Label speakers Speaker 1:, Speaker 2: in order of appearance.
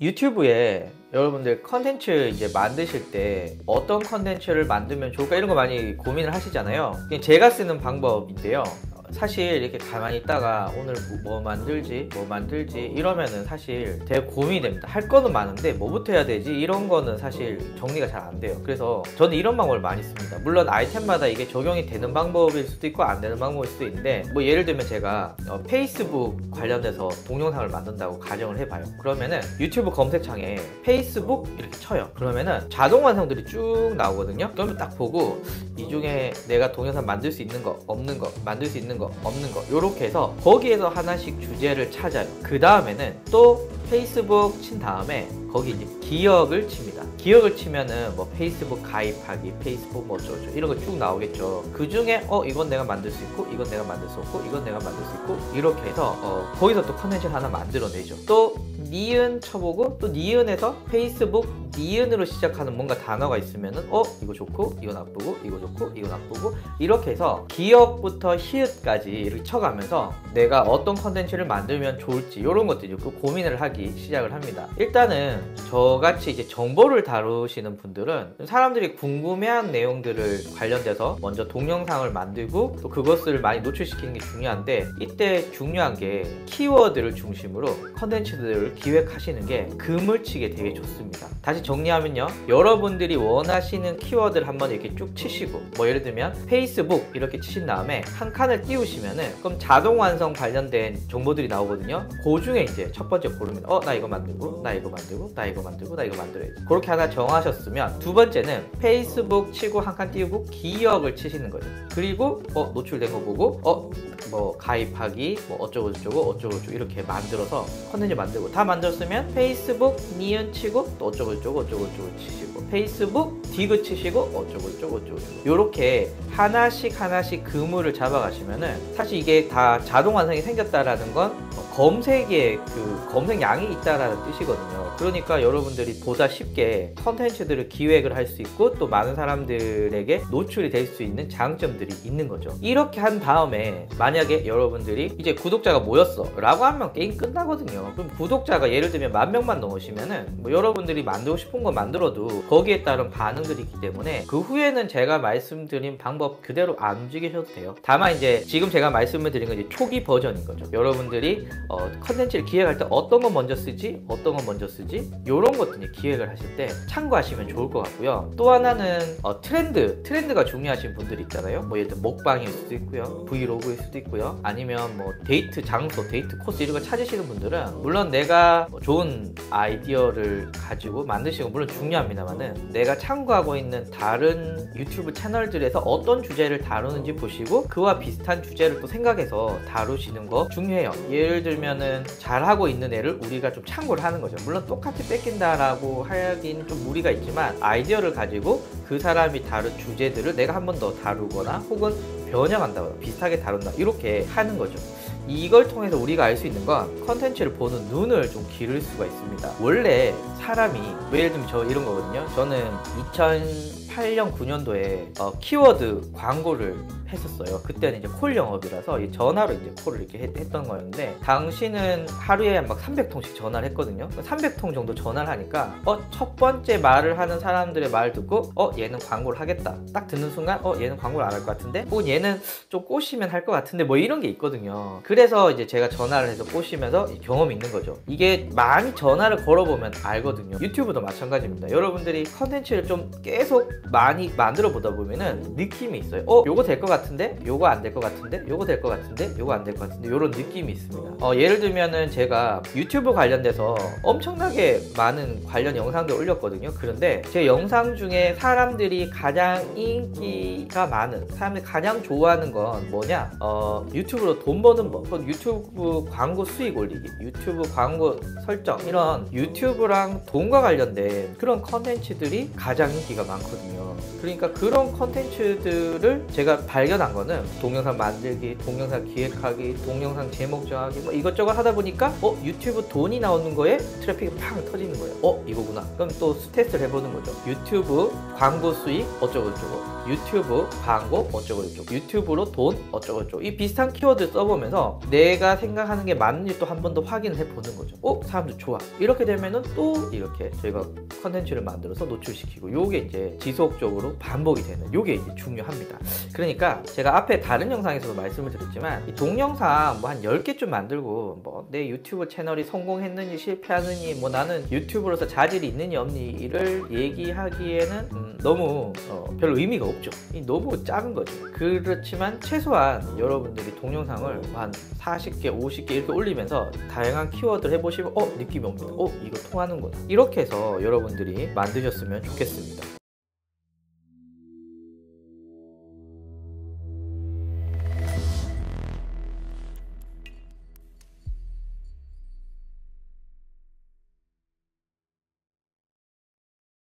Speaker 1: 유튜브에 여러분들 컨텐츠 이제 만드실 때 어떤 컨텐츠를 만들면 좋을까 이런 거 많이 고민을 하시잖아요. 제가 쓰는 방법인데요. 사실 이렇게 가만히 있다가 오늘 뭐, 뭐 만들지 뭐 만들지 이러면은 사실 되게 고민이 됩니다. 할 거는 많은데 뭐부터 해야 되지? 이런 거는 사실 정리가 잘 안 돼요. 그래서 저는 이런 방법을 많이 씁니다. 물론 아이템마다 이게 적용이 되는 방법일 수도 있고 안 되는 방법일 수도 있는데 뭐 예를 들면 제가 어, 페이스북 관련돼서 동영상을 만든다고 가정을 해봐요. 그러면은 유튜브 검색창에 페이스북 이렇게 쳐요. 그러면은 자동 완성들이 쭉 나오거든요. 그러면 딱 보고 이 중에 내가 동영상 만들 수 있는 거 없는 거 만들 수 있는 거 없는 거. 이렇게 해서 거기에서 하나씩 주제를 찾아요. 그 다음에는 또 페이스북 친 다음에 거기 이제 기억을 칩니다. 기억을 치면은 뭐 페이스북 가입하기, 페이스북 뭐 어쩌고 이런 거 쭉 나오겠죠. 그 중에 어 이건 내가 만들 수 있고, 이건 내가 만들 수 없고, 이건 내가 만들 수 있고 이렇게 해서 어 거기서 또 컨텐츠 하나 만들어내죠. 또 니은 쳐보고 또 니은에서 페이스북 니은으로 시작하는 뭔가 단어가 있으면은 어 이거 좋고 이거 나쁘고 이거 좋고 이거 나쁘고 이렇게 해서 기억부터 히읗까지 이렇게 쳐가면서 내가 어떤 컨텐츠를 만들면 좋을지 이런 것들이 그 고민을 하기 시작을 합니다. 일단은 저같이 이제 정보를 다루시는 분들은 사람들이 궁금해한 내용들을 관련돼서 먼저 동영상을 만들고 또 그것을 많이 노출시키는 게 중요한데 이때 중요한 게 키워드를 중심으로 컨텐츠들을 기획하시는 게 그물치게 되게 좋습니다. 다시 정리하면요. 여러분들이 원하시는 키워드를 한번 이렇게 쭉 치시고 뭐 예를 들면 페이스북 이렇게 치신 다음에 한 칸을 띄우시면은 그럼 자동 완성 관련된 정보들이 나오거든요. 그 중에 이제 첫 번째 고르면 어 나 이거 만들고 나 이거 만들고 나 이거 만들고 나 이거 만들어야지. 그렇게 하나 정하셨으면 두 번째는 페이스북 치고 한 칸 띄우고 기억을 치시는 거죠. 그리고 어 노출된 거 보고 어 뭐 가입하기 뭐 어쩌고 저쩌고 어쩌고 저쩌고 이렇게 만들어서 컨텐츠 만들고 다 만들었으면 페이스북 니은 치고 또 어쩌고 저쩌고 어쩌고 저쩌고 치시고 페이스북 디그 치시고 어쩌고 저쩌고 어쩌고 요렇게 하나씩 하나씩 그물을 잡아가시면은 사실 이게 다 자동 완성이 생겼다라는 건 검색에 그 검색량이 있다라는 뜻이거든요. 그러니까 여러분들이 보다 쉽게 컨텐츠들을 기획을 할 수 있고 또 많은 사람들에게 노출이 될 수 있는 장점들이 있는 거죠. 이렇게 한 다음에 만약에 여러분들이 이제 구독자가 모였어 라고 하면 게임 끝나거든요. 그럼 구독자가 예를 들면 만 명만 넘으시면은 뭐 여러분들이 만들고 싶은 거 만들어도 거기에 따른 반응들이 있기 때문에 그 후에는 제가 말씀드린 방법 그대로 안 움직이셔도 돼요. 다만 이제 지금 제가 말씀을 드린 건 이제 초기 버전인 거죠. 여러분들이 어, 컨텐츠를 기획할 때 어떤 거 먼저 쓰지, 어떤 거 먼저 쓰지, 이런 것들 기획을 하실 때 참고하시면 좋을 것 같고요. 또 하나는 어, 트렌드, 트렌드가 중요하신 분들이 있잖아요. 뭐 예를 들어 먹방일 수도 있고요, 브이로그일 수도 있고요, 아니면 뭐 데이트 장소, 데이트 코스 이런 거 찾으시는 분들은 물론 내가 좋은 아이디어를 가지고 만드시고 물론 중요합니다만은 내가 참고하고 있는 다른 유튜브 채널들에서 어떤 주제를 다루는지 보시고 그와 비슷한 주제를 또 생각해서 다루시는 거 중요해요. 예를 들면 은 잘하고 있는 애를 우리가 좀 참고를 하는 거죠. 물론 똑같이 뺏긴다라고 하긴 좀 무리가 있지만 아이디어를 가지고 그 사람이 다룬 주제들을 내가 한 번 더 다루거나 혹은 변형한다거나 비슷하게 다룬다 이렇게 하는 거죠. 이걸 통해서 우리가 알 수 있는 건 컨텐츠를 보는 눈을 좀 기를 수가 있습니다. 원래 사람이 뭐 예를 들면 저 이런 거거든요. 저는 2008년 9년도에 어, 키워드 광고를 했었어요. 그때는 이제 콜 영업이라서 이 전화로 이제 콜을 이렇게 했, 던 거였는데 당시는 하루에 막 300통씩 전화를 했거든요. 300통 정도 전화를 하니까 어 첫 번째 말을 하는 사람들의 말 듣고 어 얘는 광고를 하겠다. 딱 듣는 순간 어 얘는 광고를 안 할 것 같은데 혹은 얘는 좀 꼬시면 할 것 같은데 뭐 이런 게 있거든요. 그래서 이제 제가 전화를 해서 꼬시면서 경험이 있는 거죠. 이게 많이 전화를 걸어보면 알거든요. 유튜브도 마찬가지입니다. 여러분들이 컨텐츠를 좀 계속 많이 만들어 보다 보면은 느낌이 있어요. 어 요거 될 것 같아. 같은데? 요거 안 될 것 같은데? 요거 될 것 같은데? 요거 안 될 것 같은데? 요런 느낌이 있습니다. 어, 예를 들면은 제가 유튜브 관련돼서 엄청나게 많은 관련 영상들 올렸거든요. 그런데 제 영상 중에 사람들이 가장 인기가 많은 사람들이 가장 좋아하는 건 뭐냐? 어, 유튜브로 돈 버는 법. 유튜브 광고 수익 올리기 유튜브 광고 설정 이런 유튜브랑 돈과 관련된 그런 컨텐츠들이 가장 인기가 많거든요 그러니까 그런 컨텐츠들을 제가 발견한 거는 동영상 만들기, 동영상 기획하기, 동영상 제목 정하기 뭐 이것저것 하다 보니까 어 유튜브 돈이 나오는 거에 트래픽이 팡 터지는 거예요. 어 이거구나. 그럼 또 테스트를 해보는 거죠. 유튜브 광고 수익 어쩌고 저쩌고. 유튜브 광고 어쩌고 저쩌고. 유튜브로 돈 어쩌고 저쩌고. 이 비슷한 키워드 써보면서 내가 생각하는 게 맞는지 또 한 번 더 확인을 해보는 거죠. 어 사람들 좋아. 이렇게 되면은 또 이렇게 저희가 컨텐츠를 만들어서 노출시키고 요게 이제 지속적으로 반복이 되는 요게 이제 중요합니다. 그러니까 제가 앞에 다른 영상에서도 말씀을 드렸지만 이 동영상 뭐 한 10개쯤 만들고 뭐 내 유튜브 채널이 성공했느니 실패하느니 뭐 나는 유튜브로서 자질이 있느니 없니를 얘기하기에는 음, 너무 어, 별로 의미가 없죠. 이 너무 작은 거죠. 그렇지만 최소한 여러분들이 동영상을 한 40개, 50개 이렇게 올리면서 다양한 키워드를 해보시면 어 느낌이 옵니다. 어 이거 통하는구나. 이렇게 해서 여러분들이 만드셨으면 좋겠습니다.